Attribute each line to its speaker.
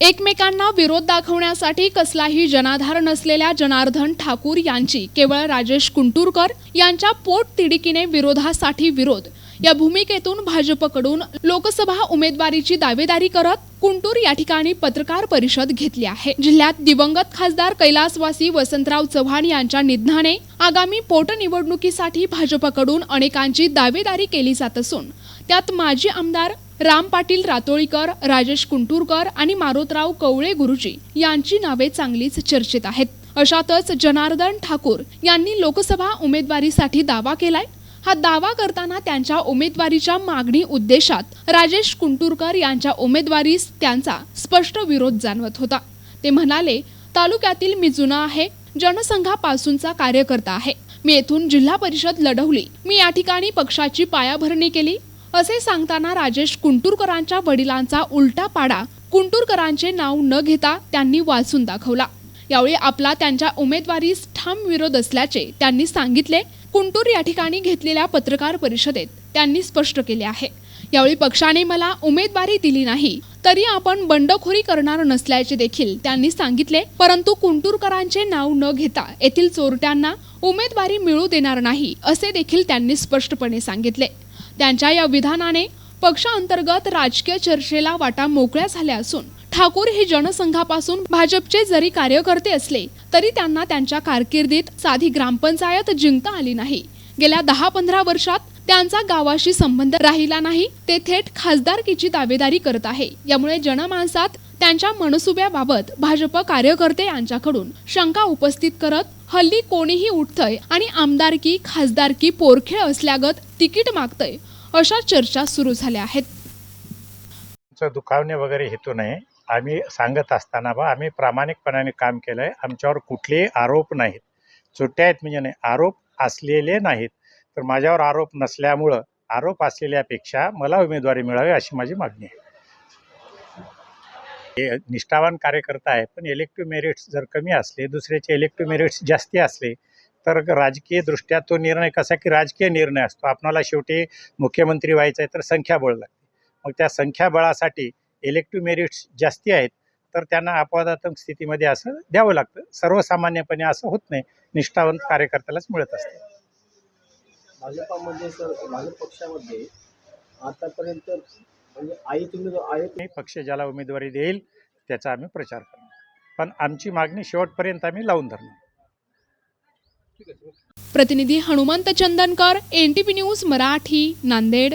Speaker 1: एकमेकांना विरोध दाखवण्यासाठी कसलाही जनाधार नसलेल्या जनार्दन ठाकूर यांची केवळ राजेश कुंटूरकर यांच्या पोटतिडकीने विरोधासाठी विरोध. या भूमिकेतून भाजपकडून लोकसभा उमेदवारीची दावेदारी करत कुंटूर या ठिकाणी पत्रकार परिषद घेतली आहे. जिल्ह्यात दिवंगत खासदार कैलासवासी वसंतराव चव्हाण यांच्या निधनाने आगामी पोटनिवडणुकीसाठी भाजपकडून अनेकांची दावेदारी केली जात असून त्यात माजी आमदार राम पाटील रातोळीकर राजेश कुंटूरकर आणि मारोतराव कवळे गुरुजी यांची नावे चांगलीच चर्चेत आहेत. अशातच जनार्दन ठाकूर यांनी लोकसभा उमेदवारीसाठी दावा केलाय. हा दावा करताना त्यांच्या उमेदवारीच्या मागणी उद्देशात राजेश कुंटूरकर यांच्या उमेदवारीस त्यांचा स्पष्ट विरोध जाणवत होता. ते म्हणाले तालुक्यातील मी जुना आहे जनसंघापासूनचा कार्यकर्ता आहे. मी येथून जिल्हा परिषद लढवली. मी या ठिकाणी पक्षाची पायाभरणी केली. असे सांगताना राजेश कुंटूरकरांच्या वडिलांचा उलटा पाडा कुंटूरकरांचे नाव न घेता त्यांनी वाचून दाखवला. यावेळी आपला त्यांच्या उमेदवारीस ठाम विरोध असल्याचे त्यांनी सांगितले. कुंटूर या ठिकाणी घेतलेल्या पत्रकार परिषदेत त्यांनी स्पष्ट केले आहे. यावेळी पक्षाने मला उमेदवारी दिली नाही तरी आपण बंडखोरी करणार नसल्याचे देखील त्यांनी सांगितले. परंतु कुंटूरकरांचे नाव न घेता येथील चोरट्यांना उमेदवारी मिळू देणार नाही असे देखील त्यांनी स्पष्टपणे सांगितले. त्यांच्या या विधानाने पक्षांतर्गत राजकीय चर्चेला वाटा मोकळ्या झाल्या असून ठाकूर हे जनसंघापासून भाजपचे जरी कार्यकर्ते असले तरी त्यांना त्यांच्या कारकिर्दीत साधी ग्रामपंचायत जिंकता आली नाही. गेल्या दहा पंधरा वर्षात त्यांचा गावाशी संबंध राहिला नाही ते थेट खासदारकीची दावेदारी करत आहे. यामुळे जनमानसात त्यांच्या मनसुब्याबाबत भाजप कार्यकर्ते यांच्याकडून शंका उपस्थित करत हल्ली कोणीही उठतंय आणि आमदारकी खासदारकी पोरखेळ असल्यागत तिकीट मागतंय अशा चर्चा सुरू झाल्या आहेत.
Speaker 2: दुखावणे वगैरे हेतू नाही. आम्ही सांगत असताना बा आम्ही प्रामाणिकपणाने काम केलं आहे आमच्यावर कुठलेही आरोप नाहीत. सुट्ट्या आहेत म्हणजे नाही आरोप असलेले नाहीत. तर माझ्यावर आरोप नसल्यामुळं आरोप असलेल्यापेक्षा मला उमेदवारी मिळावी अशी माझी मागणी आहे. हे निष्ठावान कार्यकर्ता आहे पण इलेक्टिव्ह मेरिट्स जर कमी असले दुसऱ्याचे इलेक्टिव्ह मेरिट्स जास्ती असले तर राजकीय दृष्ट्या तो निर्णय कसा की राजकीय निर्णय असतो? आपणाला शेवटी मुख्यमंत्री व्हायचं आहे तर संख्याबळ लागते. मग त्या संख्याबळासाठी इलेक्टिव्ह मेरिट्स जास्ती आहेत तर त्यांना अपवादात्मक स्थितीमध्ये असं द्यावं लागतं. सर्वसामान्यपणे असं होत नाही. निष्ठावंत कार्यकर्त्यालाच मिळत असते.
Speaker 3: भाजपामध्ये सर भाजप पक्षामध्ये आतापर्यंत म्हणजे उमेदवार आहेत
Speaker 2: आणि पक्ष ज्याला उमेदवारी देईल त्याचा आम्ही प्रचार करणार. पण आमची मागणी शेवटपर्यंत आम्ही लावून धरणार.
Speaker 1: प्रतिनिधी Hanumant Chandankar N T news Marathi Nanded.